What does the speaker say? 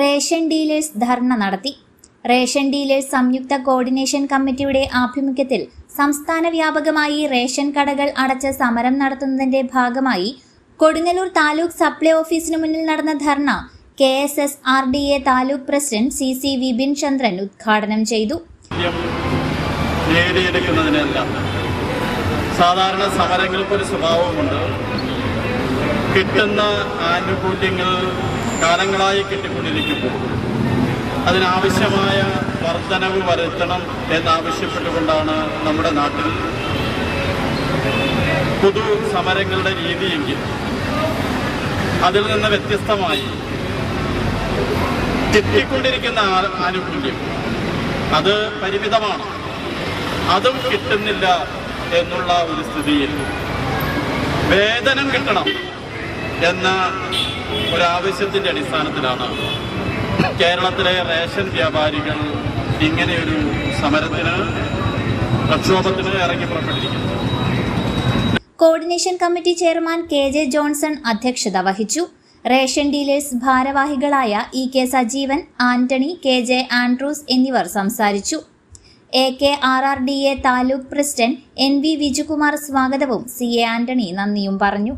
Ration dealers ധർണ നടത്തി. Ration dealers സംയുക്ത coordination കമ്മിറ്റിയുടെ ആഭിമുഖ്യത്തിൽ സംസ്ഥാന വ്യാപകമായി റേഷൻ കടകൾ അടച്ച് സമരം നടത്തുന്നതിന്റെ ഭാഗമായി കൊടുങ്ങല്ലൂർ താലൂക്ക് സപ്ലൈ ഓഫീസിനു മുന്നിൽ നടന്ന ധർണ K S S R D A taluk president C C Vipin Chandran ഉദ്ഘാടനം ചെയ്തു. സാധാരണ സമരങ്ങൾക്ക് സമരങ്ങൾക്കൊരു സ്വഭാവമുണ്ട്. കിട്ടുന്ന ആനുകൂല്യങ്ങൾ കാലങ്ങളായി കിട്ടിക്കൊണ്ടിരിക്കുമ്പോൾ അതിനാവശ്യമായ വർധനവ് വരുത്തണം എന്നാവശ്യപ്പെട്ടുകൊണ്ടാണ് നമ്മുടെ നാട്ടിൽ പൊതു സമരങ്ങളുടെ രീതിയെങ്കിൽ അതിൽ നിന്ന് വ്യത്യസ്തമായി കിട്ടിക്കൊണ്ടിരിക്കുന്ന ആനുകൂല്യം അത് പരിമിതമാണ്. അതും കിട്ടുന്നില്ല എന്നുള്ള ഒരു സ്ഥിതിയിൽ വേതനം കിട്ടണം എന്ന ഒരാവശ്യത്തിന്റെ അടിസ്ഥാനത്തിലാണ് കേരളത്തിലെ റേഷൻ വ്യാപാരികൾ ഇങ്ങനെയൊരു സമരത്തിന് പ്രക്ഷോഭത്തിന് ഇറങ്ങി പുറപ്പെട്ടിരിക്കുന്നത്. Coordination committee chairman K J Johnson അധ്യക്ഷത വഹിച്ചു. റേഷൻ ഡീലേഴ്സ് ഭാരവാഹികളായ E K Sajeevan Antony K J Andrews എന്നിവർ സംസാരിച്ചു. A K R R D A taluk president N V Vijukumar സ്വാഗതവും സി എ ആന്റണി നന്ദിയും പറഞ്ഞു.